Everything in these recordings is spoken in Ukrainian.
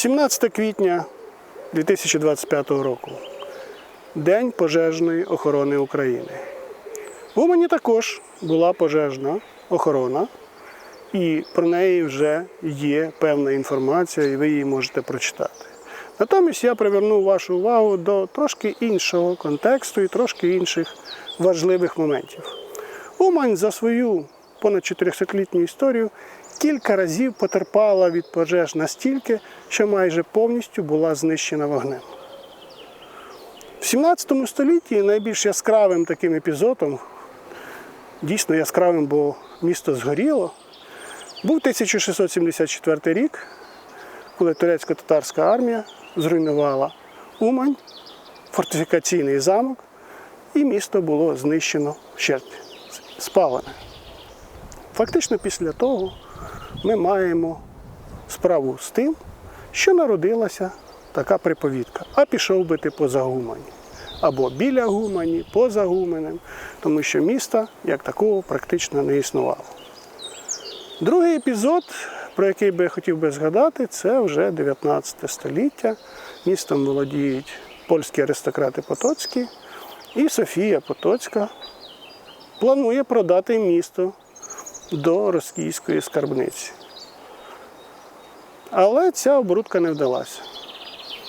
17 квітня 2025 року. День пожежної охорони України. В Умані також була пожежна охорона, і про неї вже є певна інформація, і ви її можете прочитати. Натомість я привернув вашу увагу до трошки іншого контексту і трошки інших важливих моментів. Умань за свою понад 400-літню історію кілька разів потерпала від пожеж настільки, що майже повністю була знищена вогнем. В 17 столітті найбільш яскравим таким епізодом, дійсно яскравим, бо місто згоріло, був 1674 рік, коли турецько-татарська армія зруйнувала Умань, фортифікаційний замок, і місто було знищено вщерть, спалене. Фактично після того ми маємо справу з тим, що народилася така приповідка, а пішов би ти поза Гумані. Або біля Гумані, поза Гуменем, тому що міста як такого практично не існувало. Другий епізод, про який би я хотів би згадати, це вже 19 століття. Містом володіють польські аристократи Потоцькі, і Софія Потоцька планує продати місто до російської скарбниці. Але ця оборудка не вдалася.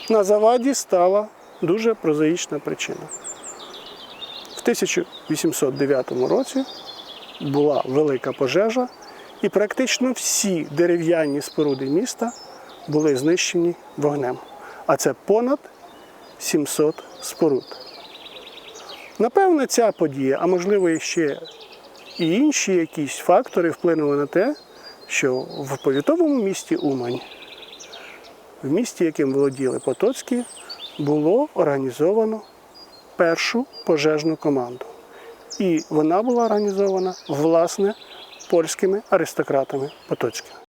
На заваді стала дуже прозаїчна причина. В 1809 році була велика пожежа, і практично всі дерев'яні споруди міста були знищені вогнем. А це понад 700 споруд. Напевне, ця подія, а можливо ще і інші якісь фактори вплинули на те, що в повітовому місті Умань, в місті, яким володіли Потоцькі, було організовано першу пожежну команду. І вона була організована власне польськими аристократами Потоцькими.